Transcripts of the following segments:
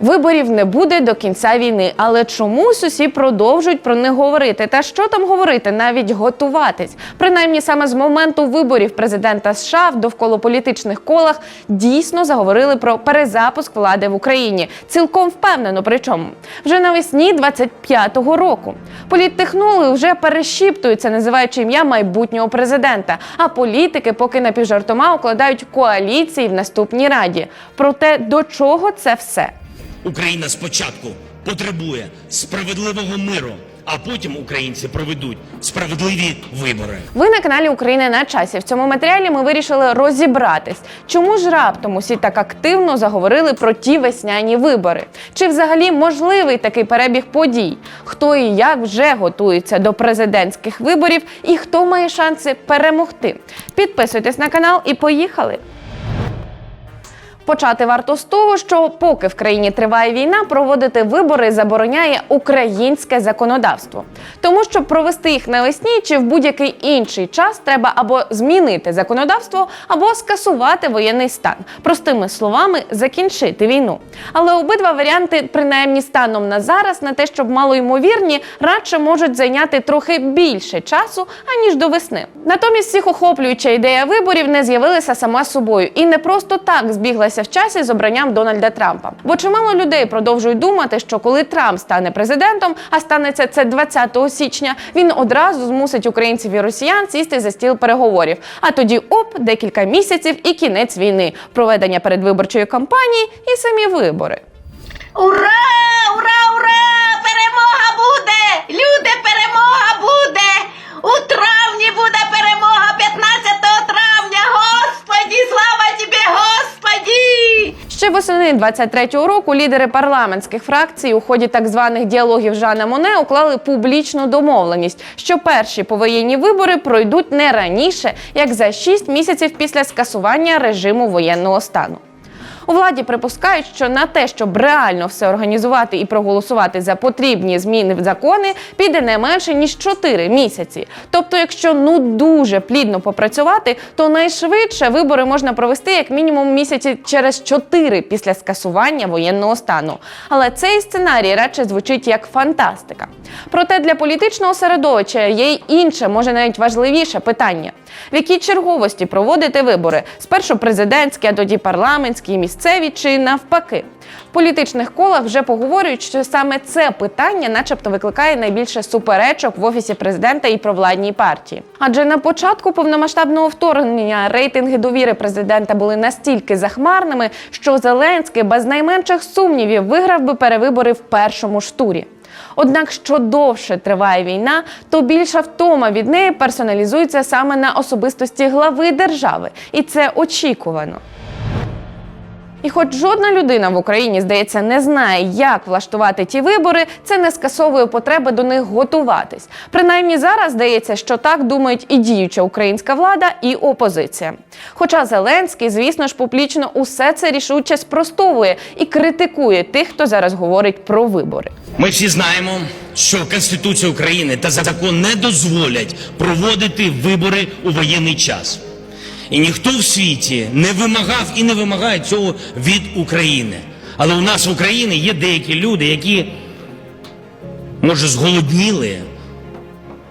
Виборів не буде до кінця війни, але чомусь усі продовжують про них говорити. Та що там говорити, навіть готуватись. Принаймні саме з моменту виборів президента США в довколополітичних колах дійсно заговорили про перезапуск влади в Україні. Цілком впевнено. Причому вже навесні 25-го року. Політтехнологи вже перешіптуються, називаючи ім'я майбутнього президента. А політики поки напівжартома укладають коаліції в наступній раді. Проте до чого це все? Україна спочатку потребує справедливого миру, а потім українці проведуть справедливі вибори. Ви на каналі України на часі. В цьому матеріалі ми вирішили розібратись, чому ж раптом усі так активно заговорили про ті весняні вибори. Чи взагалі можливий такий перебіг подій? Хто і як вже готується до президентських виборів, і хто має шанси перемогти? Підписуйтесь на канал і поїхали! Почати варто з того, що поки в країні триває війна, проводити вибори забороняє українське законодавство. Тому щоб провести їх навесні чи в будь-який інший час, треба або змінити законодавство, або скасувати воєнний стан. Простими словами, закінчити війну. Але обидва варіанти, принаймні станом на зараз, на те, щоб малоймовірні, радше можуть зайняти трохи більше часу аніж до весни. Натомість всіхохоплююча ідея виборів не з'явилася сама собою і не просто так збіглася в часі з обранням Дональда Трампа. Бо чимало людей продовжують думати, що коли Трамп стане президентом, а станеться це 20 січня, він одразу змусить українців і росіян сісти за стіл переговорів. А тоді оп, декілька місяців і кінець війни, проведення передвиборчої кампанії і самі вибори. Ура! Восени 23-го року лідери парламентських фракцій у ході так званих діалогів Жана Моне уклали публічну домовленість, що перші повоєнні вибори пройдуть не раніше, як за 6 місяців після скасування режиму воєнного стану. У владі припускають, що на те, щоб реально все організувати і проголосувати за потрібні зміни в закони, піде не менше ніж 4 місяці. Тобто, якщо ну дуже плідно попрацювати, то найшвидше вибори можна провести як мінімум місяці через 4 після скасування воєнного стану. Але цей сценарій радше звучить як фантастика. Проте для політичного середовища є й інше, може навіть важливіше питання: в якій черговості проводити вибори? Спершу президентські, а тоді парламентські, місцеві чи навпаки. В політичних колах вже поговорюють, що саме це питання, начебто, викликає найбільше суперечок в офісі президента і провладній партії. Адже на початку повномасштабного вторгнення рейтинги довіри президента були настільки захмарними, що Зеленський без найменших сумнівів виграв би перевибори в першому ж турі. Однак, що довше триває війна, то більша втома від неї персоналізується саме на особистості глави держави, і це очікувано. І хоч жодна людина в Україні, здається, не знає, як влаштувати ті вибори, це не скасовує потреби до них готуватись. Принаймні зараз здається, що так думають і діюча українська влада, і опозиція. Хоча Зеленський, звісно ж, публічно усе це рішуче спростовує і критикує тих, хто зараз говорить про вибори. Ми всі знаємо, що Конституція України та закон не дозволять проводити вибори у воєнний час. І ніхто в світі не вимагав і не вимагає цього від України. Але у нас в Україні є деякі люди, які, може, зголодніли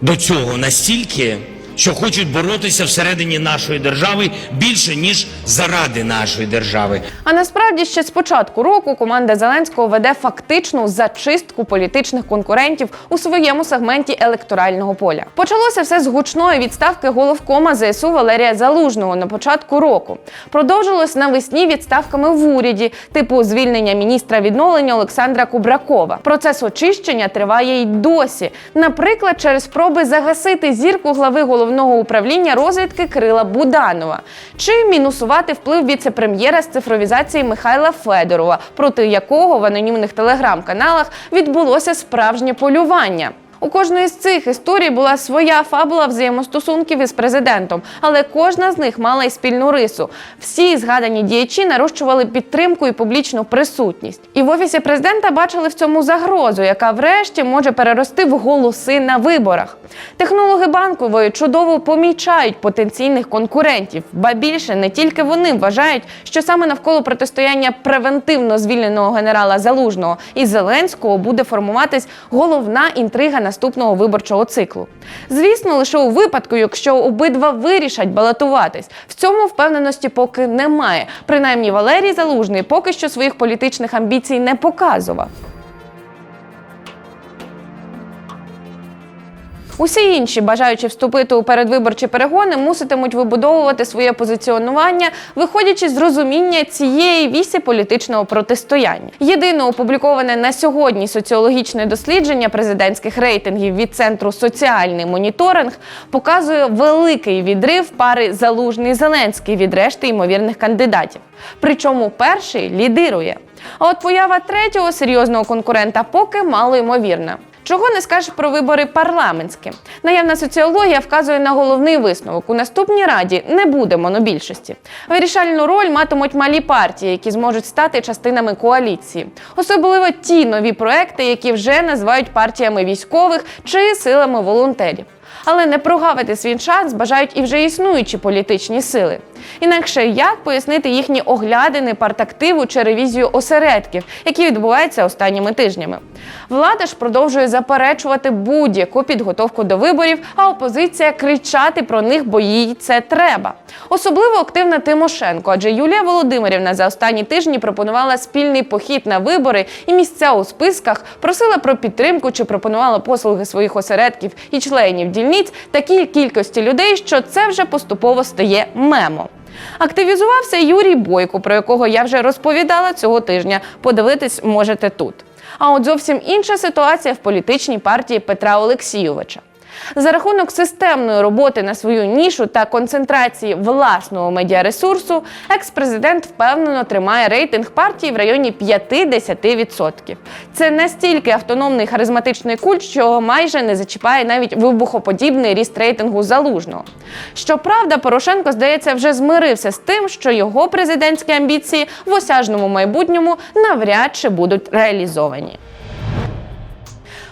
до цього настільки, що хочуть боротися всередині нашої держави більше, ніж заради нашої держави. А насправді ще з початку року команда Зеленського веде фактичну зачистку політичних конкурентів у своєму сегменті електорального поля. Почалося все з гучної відставки головкома ЗСУ Валерія Залужного на початку року. Продовжилось навесні відставками в уряді, типу звільнення міністра відновлення Олександра Кубракова. Процес очищення триває й досі. Наприклад, через спроби загасити зірку глави головного управління розвідки Кирила Буданова чи мінусувати вплив віце-прем'єра з цифровізації Михайла Федорова, проти якого в анонімних телеграм-каналах відбулося справжнє полювання. У кожної з цих історій була своя фабула взаємостосунків із президентом, але кожна з них мала й спільну рису. Всі згадані діячі нарощували підтримку і публічну присутність. І в офісі президента бачили в цьому загрозу, яка врешті може перерости в голоси на виборах. Технологи банкової чудово помічають потенційних конкурентів, ба більше не тільки вони вважають, що саме навколо протистояння превентивно звільненого генерала Залужного і Зеленського буде формуватись головна інтрига наступного виборчого циклу. Звісно, лише у випадку, якщо обидва вирішать балотуватись. В цьому впевненості поки немає. Принаймні Валерій Залужний поки що своїх політичних амбіцій не показував. Усі інші, бажаючи вступити у передвиборчі перегони, муситимуть вибудовувати своє позиціонування, виходячи з розуміння цієї вісі політичного протистояння. Єдине опубліковане на сьогодні соціологічне дослідження президентських рейтингів від центру соціальний моніторинг показує великий відрив пари залужний Зеленський від решти ймовірних кандидатів. Причому перший лідирує. А от поява третього серйозного конкурента поки мало ймовірна. Чого не скажеш про вибори парламентські? Наявна соціологія вказує на головний висновок. У наступній раді не буде монобільшості. Вирішальну роль матимуть малі партії, які зможуть стати частинами коаліції. Особливо ті нові проекти, які вже називають партіями військових чи силами волонтерів. Але не прогавити свій шанс бажають і вже існуючі політичні сили. Інакше як пояснити їхні оглядини партактиву чи ревізію осередків, які відбуваються останніми тижнями? Влада ж продовжує заперечувати будь-яку підготовку до виборів, а опозиція кричати про них, бо їй це треба. Особливо активна Тимошенко, адже Юлія Володимирівна за останні тижні пропонувала спільний похід на вибори і місця у списках, просила про підтримку чи пропонувала послуги своїх осередків і членів дільниць такій кількості людей, що це вже поступово стає мемом. Активізувався Юрій Бойко, про якого я вже розповідала цього тижня. Подивитись можете тут. А от зовсім інша ситуація в політичній партії Петра Олексійовича. За рахунок системної роботи на свою нішу та концентрації власного медіаресурсу, екс-президент впевнено тримає рейтинг партії в районі 5-10%. Це настільки автономний харизматичний культ, що його майже не зачіпає навіть вибухоподібний ріст рейтингу залужного. Щоправда, Порошенко, здається, вже змирився з тим, що його президентські амбіції в осяжному майбутньому навряд чи будуть реалізовані.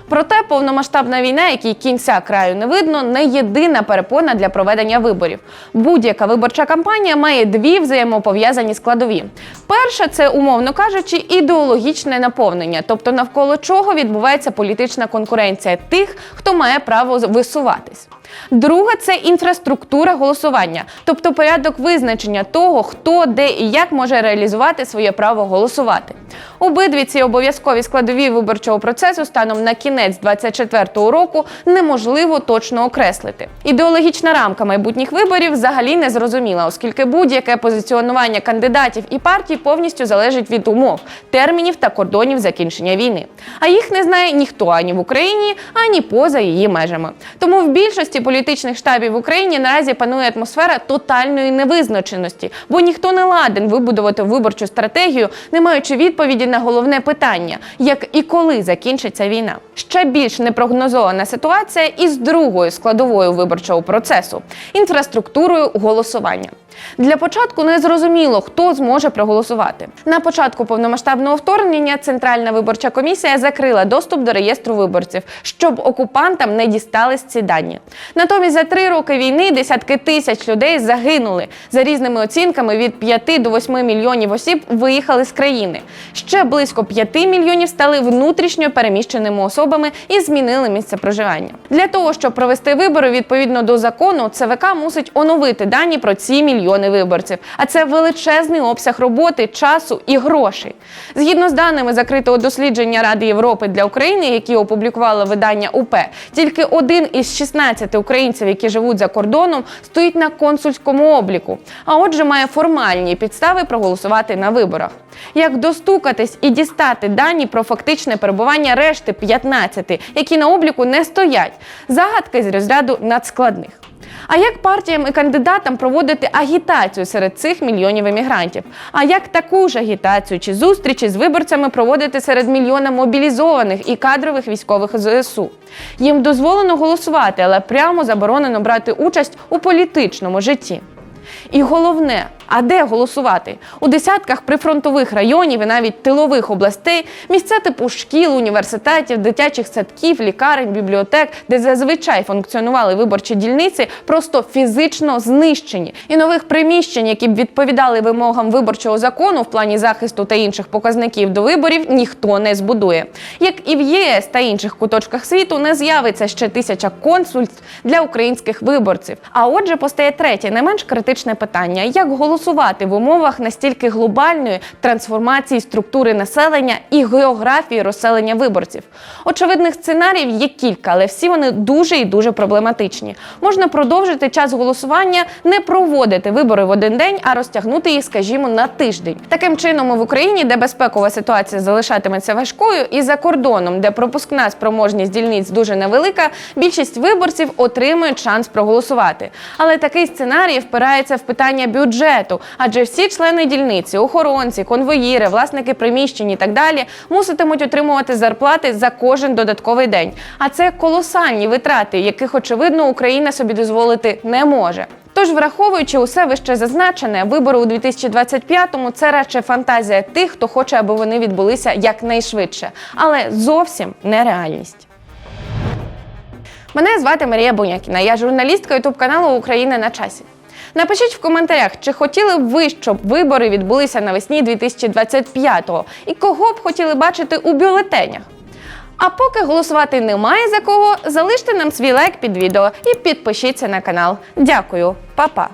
Проте повномасштабна війна, якій кінця краю не видно, не єдина перепона для проведення виборів. Будь-яка виборча кампанія має дві взаємопов'язані складові. Перша це, умовно кажучи, ідеологічне наповнення, тобто навколо чого відбувається політична конкуренція тих, хто має право висуватись. Друга це інфраструктура голосування, тобто порядок визначення того, хто де і як може реалізувати своє право голосувати. Обидві ці обов'язкові складові виборчого процесу станом на кінець 24-го року неможливо точно окреслити. Ідеологічна рамка майбутніх виборів взагалі не зрозуміла, оскільки будь-яке позиціонування кандидатів і партій повністю залежить від умов, термінів та кордонів закінчення війни. А їх не знає ніхто ані в Україні, ані поза її межами. Тому в більшості політичних штабів в Україні наразі панує атмосфера тотальної невизначеності, бо ніхто не ладен вибудувати виборчу стратегію, не маючи відповіді на головне питання: як і коли закінчиться війна. Ще більш непрогнозована ситуація із другою складовою виборчого процесу інфраструктурою голосування. Для початку не зрозуміло, хто зможе проголосувати. На початку повномасштабного вторгнення Центральна виборча комісія закрила доступ до реєстру виборців, щоб окупантам не дістались ці дані. Натомість за три роки війни десятки тисяч людей загинули. За різними оцінками від 5 до 8 мільйонів осіб виїхали з країни. Ще близько 5 мільйонів стали внутрішньо переміщеними особами і змінили місце проживання. Для того щоб провести вибори відповідно до закону, ЦВК мусить оновити дані про ці мільйони виборців. А це величезний обсяг роботи, часу і грошей. Згідно з даними закритого дослідження Ради Європи для України, які опублікувало видання УП, тільки один із 16 українців, які живуть за кордоном, стоїть на консульському обліку. А отже, має формальні підстави проголосувати на виборах. Як достукатись і дістати дані про фактичне перебування решти 15, які на обліку не стоять. Загадки з розряду надскладних. А як партіям і кандидатам проводити агітацію серед цих мільйонів емігрантів? А як таку ж агітацію чи зустрічі з виборцями проводити серед мільйона мобілізованих і кадрових військових ЗСУ? Їм дозволено голосувати, але прямо заборонено брати участь у політичному житті. І головне, а де голосувати? У десятках прифронтових районів і навіть тилових областей місця типу шкіл, університетів, дитячих садків, лікарень, бібліотек, де зазвичай функціонували виборчі дільниці, просто фізично знищені. І нових приміщень, які б відповідали вимогам виборчого закону в плані захисту та інших показників до виборів, ніхто не збудує. Як і в ЄС та інших куточках світу не з'явиться ще тисяча консульств для українських виборців. А отже, постає третє, не менш критичне питання: як голосувати в умовах настільки глобальної трансформації структури населення і географії розселення виборців? Очевидних сценаріїв є кілька, але всі вони дуже і дуже проблематичні. Можна продовжити час голосування, не проводити вибори в один день, а розтягнути їх, скажімо, на тиждень. Таким чином, в Україні, де безпекова ситуація залишатиметься важкою, і за кордоном, де пропускна спроможність дільниць дуже невелика, більшість виборців отримують шанс проголосувати. Але такий сценарій впирається в питання бюджету, адже всі члени дільниці, охоронці, конвоїри, власники приміщень і так далі муситимуть отримувати зарплати за кожен додатковий день. А це колосальні витрати, яких очевидно Україна собі дозволити не може. Тож, враховуючи усе вище зазначене, вибори у 2025-му – це радше фантазія тих, хто хоче, аби вони відбулися якнайшвидше, але зовсім не реальність. Мене звати Марія Бунякіна. Я журналістка ютуб каналу Україна на часі. Напишіть в коментарях, чи хотіли б ви, щоб вибори відбулися навесні 2025-го, і кого б хотіли бачити у бюлетенях. А поки голосувати немає за кого, залиште нам свій лайк під відео і підпишіться на канал. Дякую, Па-па!